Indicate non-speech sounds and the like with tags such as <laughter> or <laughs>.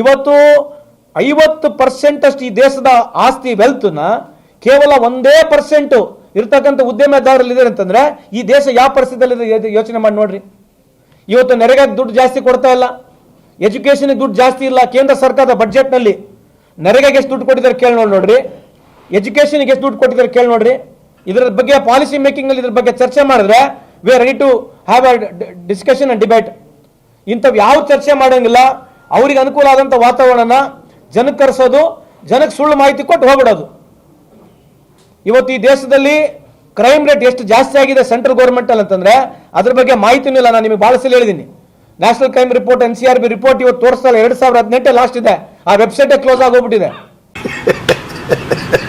ಇವತ್ತು ಐವತ್ತು ಪರ್ಸೆಂಟ್ ಅಷ್ಟು ಈ ದೇಶದ ಆಸ್ತಿ ವೆಲ್ತ್ನ ಕೇವಲ ಒಂದೇ ಪರ್ಸೆಂಟ್ ಇರ್ತಕ್ಕಂಥ ಉದ್ಯಮದಾರರಲ್ಲಿ ಇದೆ ಅಂತಂದ್ರೆ ಈ ದೇಶ ಯಾವ ಪರಿಸ್ಥಿತಿಯಲ್ಲಿ ಯೋಚನೆ ಮಾಡಿ ನೋಡ್ರಿ. ಇವತ್ತು ನೆರೆಗೆ ದುಡ್ಡು ಜಾಸ್ತಿ ಕೊಡ್ತಾ ಇಲ್ಲ. ಎಜುಕೇಷನ್ಗೆ ದುಡ್ಡು ಜಾಸ್ತಿ ಇಲ್ಲ. ಕೇಂದ್ರ ಸರ್ಕಾರದ ಬಜೆಟ್ನಲ್ಲಿ ನೆರೆಗೆ ಎಷ್ಟು ದುಡ್ಡು ಕೊಟ್ಟಿದ್ದಾರೆ ಕೇಳಿ ನೋಡಿ ನೋಡ್ರಿ. ಎಜುಕೇಷನ್ಗೆ ಎಷ್ಟು ದುಡ್ಡು ಕೊಟ್ಟಿದ್ದಾರೆ ಕೇಳಿ ನೋಡ್ರಿ. ಇದರ ಬಗ್ಗೆ ಪಾಲಿಸಿ ಮೇಕಿಂಗ್ನಲ್ಲಿ ಇದ್ರ ಬಗ್ಗೆ ಚರ್ಚೆ ಮಾಡಿದ್ರೆ we are ready to have a discussion and debate ಇಂಥವು ಯಾವ ಚರ್ಚೆ ಮಾಡೋಂಗಿಲ್ಲ. ಅವ್ರಿಗೆ ಅನುಕೂಲ ಆದಂಥ ವಾತಾವರಣನ ಜನಕ್ಕೆ ಕರೆಸೋದು ಜನಕ್ಕೆ ಸುಳ್ಳು ಮಾಹಿತಿ ಕೊಟ್ಟು ಹೋಗ್ಬಿಡೋದು. ಇವತ್ತು ಈ ದೇಶದಲ್ಲಿ ಕ್ರೈಮ್ ರೇಟ್ ಎಷ್ಟು ಜಾಸ್ತಿ ಆಗಿದೆ ಸೆಂಟ್ರಲ್ ಗೌರ್ಮೆಂಟ್ ಅಲ್ಲಿ ಅಂತಂದ್ರೆ, ಅದ್ರ ಬಗ್ಗೆ ಮಾಹಿತಿನೂ ಇಲ್ಲ, ನಾನು ನಿಮಗೆ ಭಾಳ ಸಲ ಹೇಳಿದ್ದೀನಿ national crime report N C R B report ಇವತ್ತು ತೋರಿಸ್ತಾ ಇಲ್ಲ, ಎರಡು ಸಾವಿರದ ಹದಿನೆಂಟೇ ಲಾಸ್ಟ್ ಇದೆ. ಆ ವೆಬ್ಸೈಟೇ ಕ್ಲೋಸ್ ಆಗೋಗ್ಬಿಟ್ಟಿದೆ. <laughs>